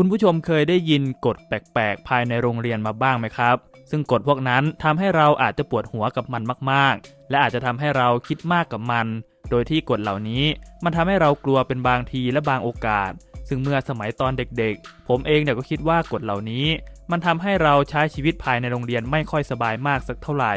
คุณผู้ชมเคยได้ยินกฎแปลกๆ ภายในโรงเรียนมาบ้างไหมครับ ซึ่งกฎพวกนั้นทำให้เราอาจจะปวดหัวกับมันมากๆ และอาจจะทำให้เราคิดมากกับมัน โดยที่กฎเหล่านี้ มันทำให้เรากลัวเป็นบางทีและบางโอกาส ซึ่งเมื่อสมัยตอนเด็กๆ ผมเองเนี่ยก็คิดว่ากฎเหล่านี้ มันทำให้เราใช้ชีวิตภายในโรงเรียนไม่ค่อยสบายมากสักเท่าไหร่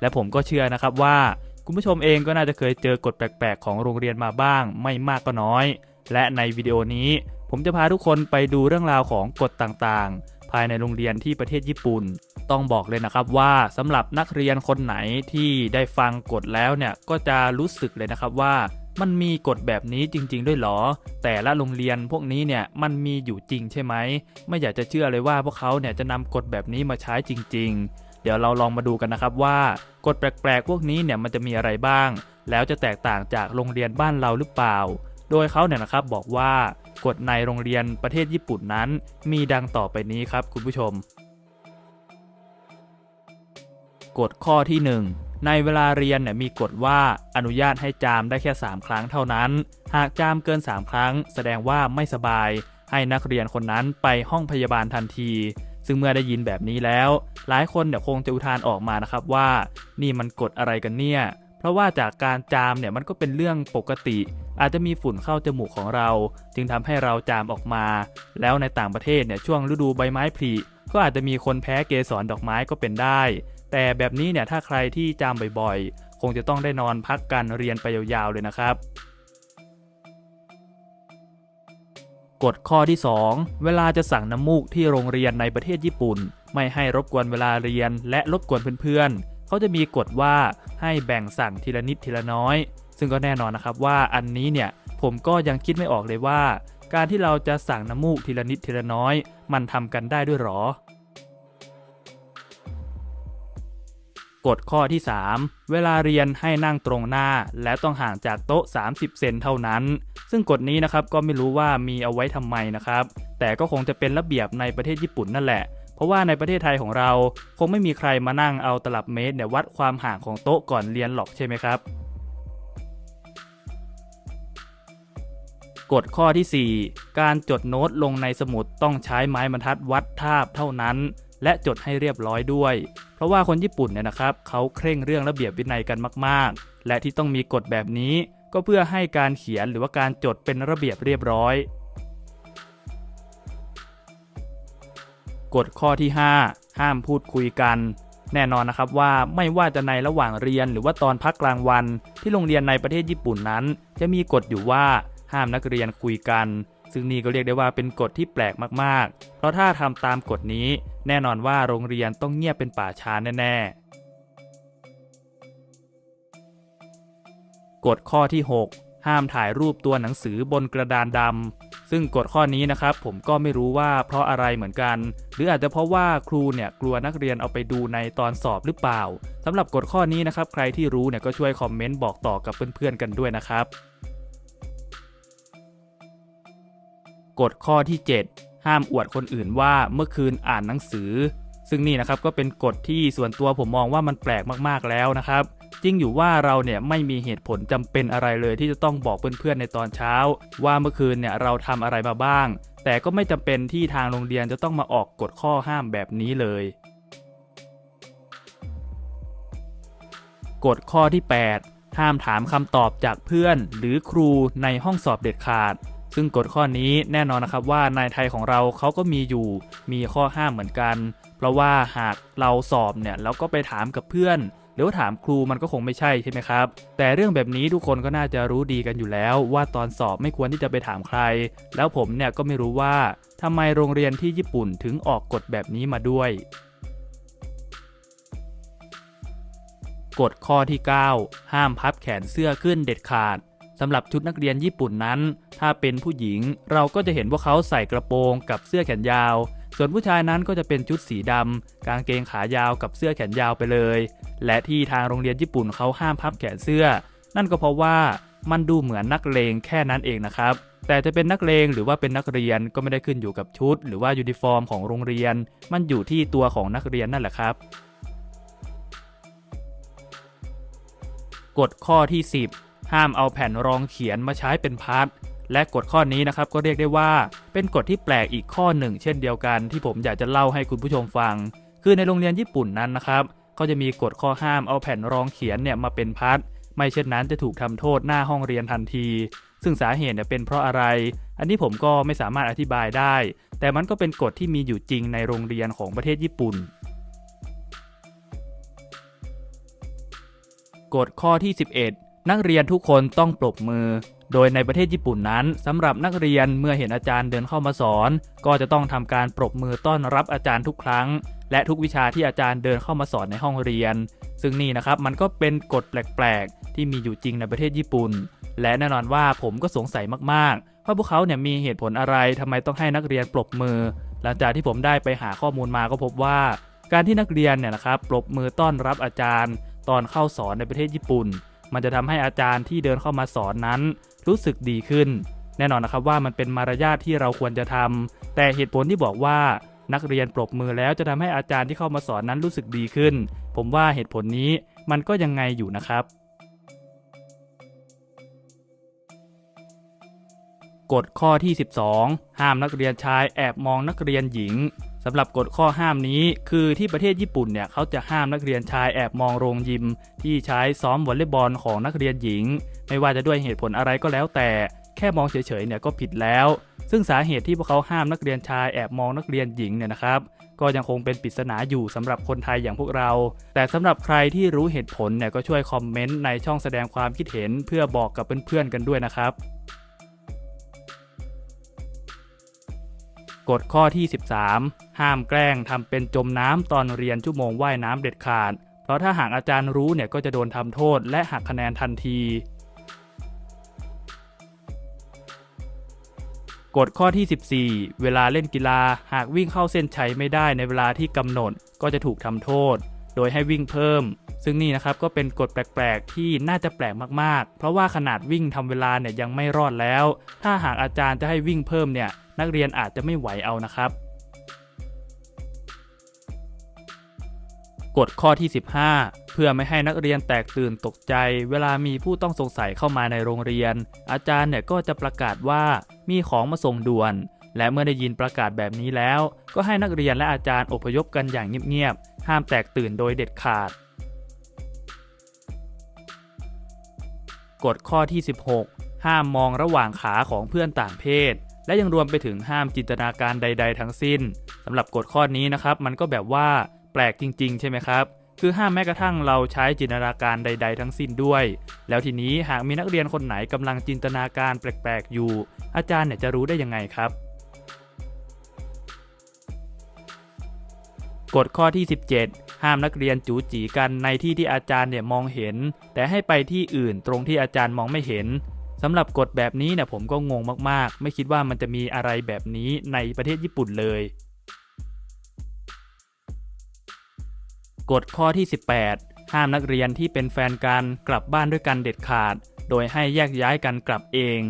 และผมก็เชื่อนะครับว่า คุณผู้ชมเองก็น่าจะเคยเจอกฎแปลกๆ ของโรงเรียนมาบ้าง ไม่มากก็น้อย และในวิดีโอนี้ ผมจะพาทุกคนไปดูเรื่องราวของกฎต่างๆ ภายในโรงเรียนที่ประเทศญี่ปุ่น ต้องบอกเลยนะครับว่าสำหรับนักเรียนคนไหนที่ได้ฟังกฎแล้วเนี่ยก็จะรู้สึกเลยนะครับว่ามันมีกฎแบบนี้จริง ๆ ด้วยหรอ แต่ละโรงเรียนพวกนี้เนี่ยมันมีอยู่จริงใช่ไหม ไม่อยากจะเชื่อเลยว่าพวกเขาเนี่ยจะนำกฎแบบนี้มาใช้จริง ๆ เดี๋ยวเราลองมาดูกันนะครับว่ากฎแปลกๆ พวกนี้เนี่ยมันจะมีอะไรบ้าง แล้วจะแตกต่างจากโรงเรียนบ้านเราหรือเปล่า โดยเขาเนี่ยนะครับบอกว่า กฎในโรงเรียนประเทศญี่ปุ่นนั้น มีดังต่อไปนี้ครับคุณผู้ชม กฎข้อที่ 1ในเวลาเรียนเนี่ยมีกฎว่าอนุญาตให้จามได้แค่ 3 ครั้งเท่านั้น หากจามเกิน 3 ครั้ง แสดงว่าไม่สบาย ให้นักเรียนคนนั้นไปห้องพยาบาลทันที ซึ่งเมื่อได้ยินแบบนี้แล้ว หลายคนเนี่ยคงจะอุทานออกมานะครับว่า นี่มันกฎอะไรกันเนี่ย เพราะว่าจากการจามเนี่ยมันก็เป็นเรื่องปกติ อาจจะมีฝุ่นเข้าจมูกของเรา จึงทำให้เราจามออกมา แล้วในต่างประเทศเนี่ยช่วงฤดูใบไม้ผลิก็อาจจะมีคนแพ้เกสรดอกไม้ก็เป็นได้ แต่แบบนี้เนี่ยถ้าใครที่จามบ่อยๆ คงจะต้องได้นอนพักการเรียนไปยาวๆเลยนะครับกฎข้อที่ 2 เวลาจะสั่งน้ำมูกที่โรงเรียนในประเทศญี่ปุ่น ไม่ให้รบกวนเวลาเรียนและรบกวนเพื่อนๆ เขาจะมีกฎว่าให้แบ่งสั่งทีละนิดทีละน้อย ซึ่งก็แน่นอนนะครับว่าอันนี้เนี่ยผมก็ยังคิดไม่ออกเลยว่า การที่เราจะสั่งน้ำมูกทีละนิดทีละน้อย มันทำกันได้ด้วยหรอกฎข้อที่ 3 เวลาเรียนให้นั่งตรงหน้า และต้องห่างจากโต๊ะ 30 เซนเท่านั้น ซึ่งกฎนี้นะครับก็ไม่รู้ว่ามีเอาไว้ทำไมนะครับ แต่ก็คงจะเป็นระเบียบในประเทศญี่ปุ่นนั่นแหละ เพราะว่าในประเทศไทยของเรา คงไม่มีใครมานั่งเอาตลับเมตรเนี่ยวัดความห่างของโต๊ะก่อนเรียนหรอกใช่ไหมครับ กฎข้อที่ 4 การจดโน้ตลงในสมุดต้องใช้ไม้บรรทัดวัดทาบเท่านั้น และจดให้เรียบร้อยด้วย เพราะว่าคนญี่ปุ่นเนี่ยนะครับเขาเคร่งเรื่องระเบียบวินัยกันมากๆ และที่ต้องมีกฎแบบนี้ ก็เพื่อให้การเขียนหรือว่าการจดเป็นระเบียบเรียบร้อย กฎข้อที่ 5 ห้ามพูดคุยกันแน่นอนนะครับว่าไม่ว่าจะในระหว่างเรียนหรือว่าตอนพักกลางวันที่โรงเรียนในประเทศญี่ปุ่นนั้น จะมีกฎอยู่ว่า ห้ามนักเรียนคุยกัน ซึ่งนี่ก็เรียกได้ว่าเป็นกฎที่แปลกมากๆ เพราะถ้าทำตามกฎนี้ แน่นอนว่าโรงเรียนต้องเงียบเป็นป่าช้าแน่ๆ กฎข้อที่ 6 ห้ามถ่ายรูปตัวหนังสือบนกระดานดำซึ่งกฎข้อนี้นะครับ ผมก็ไม่รู้ว่าเพราะอะไรเหมือนกัน หรืออาจจะเพราะว่าครูเนี่ยกลัวนักเรียนเอาไปดูในตอนสอบหรือเปล่าสำหรับกฎข้อนี้นะครับ ใครที่รู้เนี่ยก็ช่วยคอมเมนต์บอกต่อกับเพื่อนๆกันด้วยนะครับ กฎข้อที่ 7 ห้ามอวดคนอื่นว่าเมื่อคืนอ่านหนังสือ ซึ่งนี่นะครับก็เป็นกฎที่ส่วนตัวผมมองว่ามันแปลกมากๆแล้วนะครับจริงอยู่ว่าเราเนี่ยไม่มีเหตุผลจำเป็นอะไรเลยที่จะต้องบอกเพื่อนๆในตอนเช้า ว่าเมื่อคืนเนี่ยเราทำอะไรมาบ้าง แต่ก็ไม่จำเป็นที่ทางโรงเรียนจะต้องมาออกกฎข้อห้ามแบบนี้เลยกฎข้อที่ 8 ห้ามถามคำตอบจากเพื่อนหรือครูในห้องสอบเด็ดขาด ซึ่งกฎข้อนี้แน่นอนนะครับว่าในไทยของเราเขาก็มีอยู่มีข้อห้ามเหมือนกัน เพราะว่าหากเราสอบเนี่ยเราก็ไปถามกับเพื่อน หรือว่าถามครูมันก็คงไม่ใช่ใช่ไหมครับ แต่เรื่องแบบนี้ทุกคนก็น่าจะรู้ดีกันอยู่แล้ว ว่าตอนสอบไม่ควรที่จะไปถามใคร แล้วผมเนี่ยก็ไม่รู้ว่าทำไมโรงเรียนที่ญี่ปุ่นถึงออกกฎแบบนี้มาด้วยกฎข้อที่ 9 ห้ามพับแขนเสื้อขึ้นเด็ดขาด สำหรับชุดนักเรียนญี่ปุ่นนั้น ถ้าเป็นผู้หญิงเราก็จะเห็นว่าเขาใส่กระโปรงกับเสื้อแขนยาว ส่วนผู้ชายนั้นก็จะเป็นชุดสีดำกางเกงขายาวกับเสื้อแขนยาวไปเลย และที่ทางโรงเรียนญี่ปุ่นเขาห้ามพับแขนเสื้อ นั่นก็เพราะว่ามันดูเหมือนนักเลงแค่นั้นเองนะครับ แต่จะเป็นนักเลงหรือว่าเป็นนักเรียนก็ไม่ได้ขึ้นอยู่กับชุด หรือว่ายูนิฟอร์มของโรงเรียน มันอยู่ที่ตัวของนักเรียนนั่นแหละครับ กฎข้อที่ 10 ห้ามเอาแผ่นรองเขียนมาใช้เป็นพัดและกฎข้อนี้นะครับก็เรียกได้ว่าเป็นกฎที่แปลกอีกข้อหนึ่ง เช่นเดียวกันที่ผมอยากจะเล่าให้คุณผู้ชมฟัง คือในโรงเรียนญี่ปุ่นนั้นนะครับเขาจะมีกฎข้อห้ามเอาแผ่นรองเขียนเนี่ยมาเป็นพัดไม่เช่นนั้นจะถูกทำโทษหน้าห้องเรียนทันที ซึ่งสาเหตุเนี่ยเป็นเพราะอะไร อันนี้ผมก็ไม่สามารถอธิบายได้ แต่มันก็เป็นกฎที่มีอยู่จริงในโรงเรียนของประเทศญี่ปุ่นกฎข้อที่ 11 นักเรียนทุกคนต้องปรบมือ โดยในประเทศญี่ปุ่นนั้นสำหรับนักเรียนเมื่อเห็นอาจารย์เดินเข้ามาสอน ก็จะต้องทำการปรบมือต้อนรับอาจารย์ทุกครั้ง และทุกวิชาที่อาจารย์เดินเข้ามาสอนในห้องเรียน ซึ่งนี่นะครับมันก็เป็นกฎแปลกๆ ที่มีอยู่จริงในประเทศญี่ปุ่น และแน่นอนว่าผมก็สงสัยมากๆว่าพวกเขาเนี่ยมีเหตุผลอะไรทำไมต้องให้นักเรียนปรบมือ หลังจากที่ผมได้ไปหาข้อมูลมาก็พบว่า การที่นักเรียนเนี่ยนะครับปรบมือต้อนรับอาจารย์ ตอนเข้าสอนในประเทศญี่ปุ่น มันจะทำให้อาจารย์ที่เดินเข้ามาสอนนั้น รู้สึกดีขึ้น แน่นอนนะครับว่ามันเป็นมารยาทที่เราควรจะทำแต่เหตุผลที่บอกว่านักเรียนปรบมือแล้วจะทำให้อาจารย์ที่เข้ามาสอนนั้นรู้สึกดีขึ้น ผมว่าเหตุผลนี้มันก็ยังไงอยู่นะครับ กฎข้อที่ 12 ห้ามนักเรียนชายแอบมองนักเรียนหญิง สำหรับกฎข้อห้ามนี้ คือที่ประเทศญี่ปุ่นเนี่ยเขาจะห้ามนักเรียนชายแอบมองโรงยิม ที่ใช้ซ้อมวอลเลย์บอลของนักเรียนหญิง ไม่ว่าจะด้วยเหตุผลอะไรก็แล้วแต่ แค่มองเฉยๆเนี่ยก็ผิดแล้ว ซึ่งสาเหตุที่พวกเขาห้ามนักเรียนชายแอบมองนักเรียนหญิงเนี่ยนะครับก็ยังคงเป็นปริศนาอยู่สำหรับคนไทยอย่างพวกเรา แต่สำหรับใครที่รู้เหตุผลเนี่ยก็ช่วยคอมเมนต์ในช่องแสดงความคิดเห็นเพื่อบอกกับเพื่อนๆกันด้วยนะครับกฎข้อที่ 13 ห้ามแกล้งทำเป็นจมน้ำตอนเรียนชั่วโมงว่ายน้ำเด็ดขาด เพราะถ้าหากอาจารย์รู้เนี่ยก็จะโดนทำโทษและหักคะแนนทันทีกฎข้อที่ 14 เวลาเล่นกีฬาหากวิ่งเข้าเส้นชัยไม่ได้ในเวลาที่กำหนดก็จะถูกทำโทษ โดยให้วิ่งเพิ่ม ซึ่งนี่นะครับก็เป็นกฎแปลกๆ ที่น่าจะแปลกมากๆ เพราะว่าขนาดวิ่งทำเวลาเนี่ยยังไม่รอดแล้ว ถ้าหากอาจารย์จะให้วิ่งเพิ่มเนี่ยนักเรียนอาจจะไม่ไหวเอานะครับ กฎข้อที่ 15 เพื่อไม่ให้นักเรียนแตกตื่นตกใจ เวลามีผู้ต้องสงสัยเข้ามาในโรงเรียน อาจารย์เนี่ยก็จะประกาศว่ามีของมาส่งด่วน และเมื่อได้ยินประกาศแบบนี้แล้ว ก็ให้นักเรียนและอาจารย์อพยพกันอย่างเงียบๆห้ามแตกตื่นโดยเด็ดขาดกฎข้อที่ 16 ห้ามมองระหว่างขาของเพื่อนต่างเพศ และยังรวมไปถึงห้ามจินตนาการใด ๆ ทั้งสิ้นสำหรับกฎข้อนี้นะครับ มันก็แบบว่า แปลกจริง ๆ ใช่ไหมครับ คือห้ามแม้กระทั่งเราใช้จินตนาการใด ๆ ทั้งสิ้นด้วย แล้วทีนี้หากมีนักเรียนคนไหนกำลังจินตนาการแปลก ๆ อยู่ อาจารย์เนี่ยจะรู้ได้ยังไงครับกฎข้อที่ 17 ห้ามนักเรียนจูจีกันในที่ที่อาจารย์เนี่ยมองเห็น แต่ให้ไปที่อื่นตรงที่อาจารย์มองไม่เห็นสำหรับกฎแบบนี้เนี่ยผมก็งงมากๆ ไม่คิดว่ามันจะมีอะไรแบบนี้ในประเทศญี่ปุ่นเลย กฎข้อที่ 18 ห้ามนักเรียนที่เป็นแฟนกันกลับบ้านด้วยกันเด็ดขาด โดยให้แยกย้ายกันกลับเอง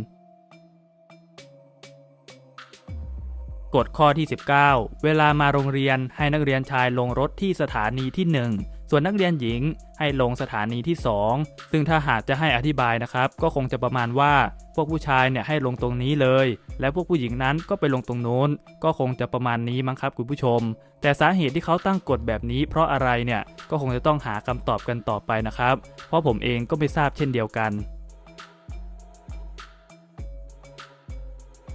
กฎข้อที่ 19 เวลามาโรงเรียนให้นักเรียนชายลงรถที่สถานีที่ 1 ส่วนนักเรียนหญิงให้ลงสถานีที่ 2 ซึ่งถ้าหากจะให้อธิบายนะครับ ก็คงจะประมาณว่าพวกผู้ชายเนี่ยให้ลงตรงนี้เลย และพวกผู้หญิงนั้นก็ไปลงตรงโน้น ก็คงจะประมาณนี้มั้งครับคุณผู้ชม แต่สาเหตุที่เขาตั้งกฎแบบนี้ เพราะอะไรเนี่ยก็คงจะต้องหาคำตอบกันต่อไปนะครับ เพราะผมเองก็ไม่ทราบเช่นเดียวกัน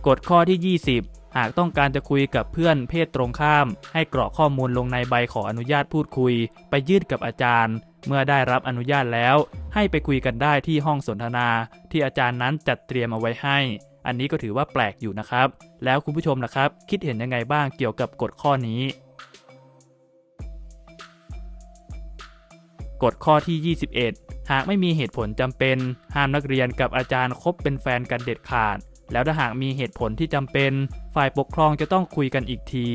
กฎข้อที่ 20 หากต้องการจะคุยกับเพื่อนเพศตรงข้าม ให้กรอกข้อมูลลงในใบขออนุญาตพูดคุย ไปยื่นกับอาจารย์ เมื่อได้รับอนุญาตแล้ว ให้ไปคุยกันได้ที่ห้องสนทนา ที่อาจารย์นั้นจัดเตรียมเอาไว้ให้ อันนี้ก็ถือว่าแปลกอยู่นะครับ แล้วคุณผู้ชมนะครับ คิดเห็นยังไงบ้างเกี่ยวกับกฎข้อนี้กฎข้อที่ 21 หากไม่มีเหตุผลจำเป็น ห้ามนักเรียนกับอาจารย์คบเป็นแฟนกันเด็ดขาด แล้วถ้าหากมีเหตุผลที่จำเป็น ฝ่ายปกครองจะต้องคุยกันอีกที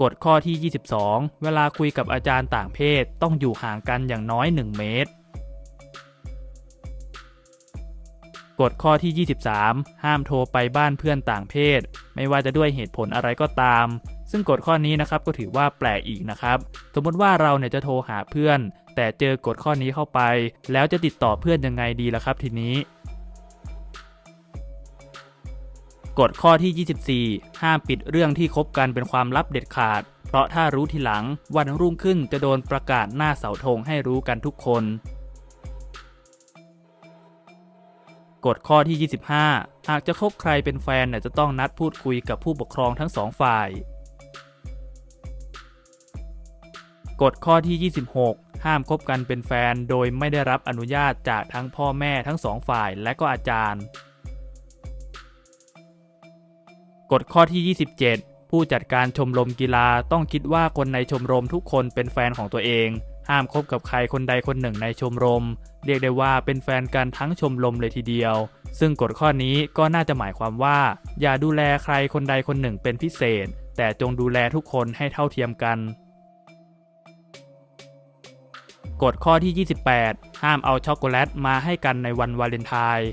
กฎข้อที่ 22 เวลาคุยกับอาจารย์ต่างเพศต้องอยู่ห่างกันอย่างน้อย 1 เมตร กฎข้อที่ 23 ห้ามโทรไปบ้านเพื่อนต่างเพศ ไม่ว่าจะด้วยเหตุผลอะไรก็ตามซึ่งกฎข้อนี้นะครับก็ถือว่าแปลกอีกนะครับ สมมติว่าเราเนี่ยจะโทรหาเพื่อน แต่เจอกฎข้อนี้เข้าไป แล้วจะติดต่อเพื่อนยังไงดีล่ะครับทีนี้กฎข้อที่ 24 ห้ามปิดเรื่องที่คบกันเป็นความลับเด็ดขาด เพราะถ้ารู้ทีหลังวันรุ่งขึ้นจะโดนประกาศหน้าเสาธงให้รู้กันทุกคน กฎข้อที่ 25 หากจะคบใครเป็นแฟนเนี่ยจะต้องนัดพูดคุยกับผู้ปกครองทั้งสองฝ่าย กฎข้อที่ 26 ห้ามคบกันเป็นแฟนโดยไม่ได้รับอนุญาตจากทั้งพ่อแม่ทั้งสองฝ่ายและก็อาจารย์ กฎข้อที่ 27 ผู้จัดการชมรมกีฬาต้องคิดว่าคนในชมรมทุกคนเป็นแฟนของตัวเอง ห้ามคบกับใครคนใดคนหนึ่งในชมรม เรียกได้ว่าเป็นแฟนกันทั้งชมรมเลยทีเดียว ซึ่งกฎข้อนี้ก็น่าจะหมายความว่า อย่าดูแลใครคนใดคนหนึ่งเป็นพิเศษ แต่จงดูแลทุกคนให้เท่าเทียมกัน กฎข้อที่ 28 ห้ามเอาช็อกโกแลตมาให้กันในวันวาเลนไทน์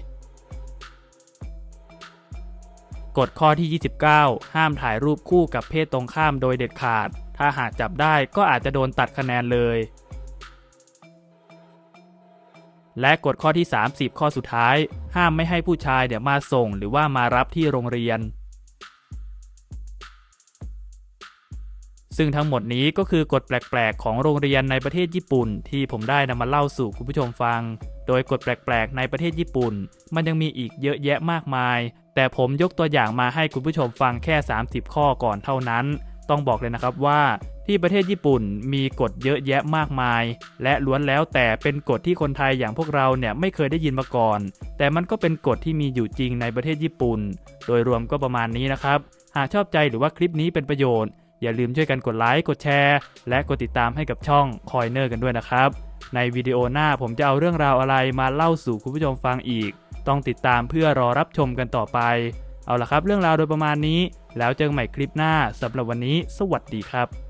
กฎข้อที่ 29 ห้ามถ่ายรูปคู่กับเพศตรงข้ามโดยเด็ดขาด ถ้าหากจับได้ก็อาจจะโดนตัดคะแนนเลย และกฎข้อที่ 30 ข้อสุดท้าย ห้ามไม่ให้ผู้ชายเดี๋ยวมาส่งหรือว่ามารับที่โรงเรียน ซึ่งทั้งหมดนี้ก็คือกฎแปลกๆ ของโรงเรียนในประเทศญี่ปุ่น ที่ผมได้นำมาเล่าสู่คุณผู้ชมฟัง โดยกฎแปลกๆ ในประเทศญี่ปุ่น มันยังมีอีกเยอะแยะมากมาย แต่ผมยกตัวอย่างมาให้คุณผู้ชมฟังแค่ 30 ข้อก่อนเท่านั้น ต้องบอกเลยนะครับว่าที่ประเทศญี่ปุ่นมีกฎเยอะแยะมากมาย และล้วนแล้วแต่เป็นกฎที่คนไทยอย่างพวกเราเนี่ยไม่เคยได้ยินมาก่อน แต่มันก็เป็นกฎที่มีอยู่จริงในประเทศญี่ปุ่น โดยรวมก็ประมาณนี้นะครับ หากชอบใจหรือว่าคลิปนี้เป็นประโยชน์ อย่าลืมช่วยกันกดไลค์กดแชร์ และกดติดตามให้กับช่องคอยเนอร์กันด้วยนะครับ ในวิดีโอหน้าผมจะเอาเรื่องราวอะไรมาเล่าสู่คุณผู้ชมฟังอีก ต้องติดตามเพื่อรอรับชมกันต่อไป เอาละครับ เรื่องราวโดยประมาณนี้ แล้วเจอกันใหม่คลิปหน้าสำหรับวันนี้ สวัสดีครับ